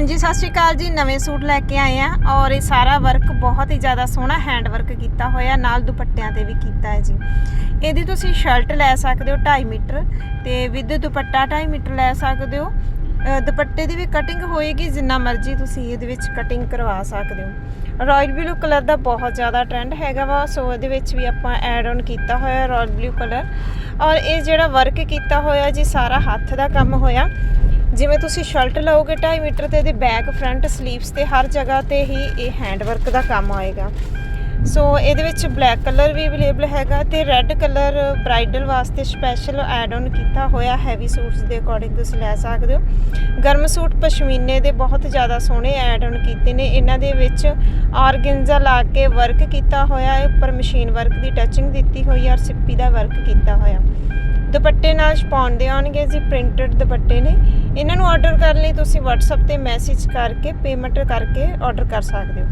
ਹਾਂਜੀ, ਸਤਿ ਸ਼੍ਰੀ ਅਕਾਲ ਜੀ। ਨਵੇਂ ਸੂਟ ਲੈ ਕੇ ਆਏ ਆ ਔਰ ਇਹ ਸਾਰਾ ਵਰਕ ਬਹੁਤ ਹੀ ਜ਼ਿਆਦਾ ਸੋਹਣਾ ਹੈਂਡ ਵਰਕ ਕੀਤਾ ਹੋਇਆ, ਨਾਲ ਦੁਪੱਟਿਆਂ ਤੇ ਵੀ ਕੀਤਾ ਹੈ ਜੀ। ਇਹਦੀ ਤੁਸੀਂ ਸ਼ਰਟ ਲੈ ਸਕਦੇ ਹੋ 2.5 ਮੀਟਰ ਤੇ ਵਿਦ ਦੁਪੱਟਾ 2.5 ਮੀਟਰ ਲੈ ਸਕਦੇ ਹੋ। ਦੁਪੱਟੇ ਦੀ ਵੀ ਕਟਿੰਗ ਹੋਏਗੀ, ਜਿੰਨਾ ਮਰਜ਼ੀ ਤੁਸੀਂ ਇਹਦੇ ਵਿੱਚ ਕਟਿੰਗ ਕਰਵਾ ਸਕਦੇ ਹੋ। ਰਾਇਲ ਬਲੂ ਕਲਰ ਦਾ ਬਹੁਤ ਜ਼ਿਆਦਾ ਟ੍ਰੈਂਡ ਹੈਗਾ ਵਾ, ਸੋ ਇਹਦੇ ਵਿੱਚ ਵੀ ਆਪਾਂ ਐਡ ਆਨ ਕੀਤਾ ਹੋਇਆ ਰਾਇਲ ਬਲੂ ਕਲਰ ਔਰ ਇਹ ਜਿਹੜਾ ਵਰਕ ਕੀਤਾ ਹੋਇਆ ਜੀ, ਸਾਰਾ ਹੱਥ ਦਾ ਕੰਮ ਹੋਇਆ। ਜਿਵੇਂ ਤੁਸੀਂ ਸ਼ਰਟ ਲਓਗੇ 2.5 ਮੀਟਰ ਤੇ ਇਹਦੇ ਬੈਕ ਫਰੰਟ ਸਲੀਵਸ ਤੇ ਹਰ ਜਗ੍ਹਾ ਤੇ ਹੀ ਇਹ ਹੈਂਡ ਵਰਕ ਦਾ ਕੰਮ ਆਏਗਾ। ਸੋ ਇਹਦੇ ਵਿੱਚ ਬਲੈਕ ਕਲਰ ਵੀ ਅਵੇਲੇਬਲ ਹੈਗਾ ਤੇ ਰੈੱਡ ਕਲਰ ਬ੍ਰਾਈਡਲ ਵਾਸਤੇ ਸਪੈਸ਼ਲ ਐਡ ਆਨ ਕੀਤਾ ਹੋਇਆ ਹੈਵੀ ਸੂਟਸ ਦੇ ਅਕੋਰਡਿੰਗ ਤੁਸੀਂ ਲੈ ਸਕਦੇ ਹੋ। ਗਰਮ ਸੂਟ ਪਸ਼ਮੀਨੇ ਦੇ ਬਹੁਤ ਜ਼ਿਆਦਾ ਸੋਹਣੇ ਐਡ ਆਨ ਕੀਤੇ ਨੇ। ਇਹਨਾਂ ਦੇ ਵਿੱਚ ਆਰਗੈਂਜ਼ਾ ਲਾ ਕੇ ਵਰਕ ਕੀਤਾ ਹੋਇਆ ਹੈ। ਉੱਪਰ ਮਸ਼ੀਨ ਵਰਕ ਦੀ ਟੱਚਿੰਗ ਦਿੱਤੀ ਹੋਈ ਹੈ ਔਰ ਸਿੱਪੀ ਦਾ ਵਰਕ ਕੀਤਾ ਹੋਇਆ। ਦੁਪੱਟੇ ਨਾਲ ਛਪਾਉਣ ਦੇ ਆਉਣਗੇ ਜੀ ਪ੍ਰਿੰਟਡ ਦੁਪੱਟੇ ਨੇ। ਇਹਨਾਂ ਨੂੰ ਆਰਡਰ ਕਰਨ ਲਈ ਤੁਸੀਂ WhatsApp ਤੇ ਮੈਸੇਜ ਕਰਕੇ ਪੇਮੈਂਟ ਕਰਕੇ ਆਰਡਰ ਕਰ ਸਕਦੇ ਹੋ।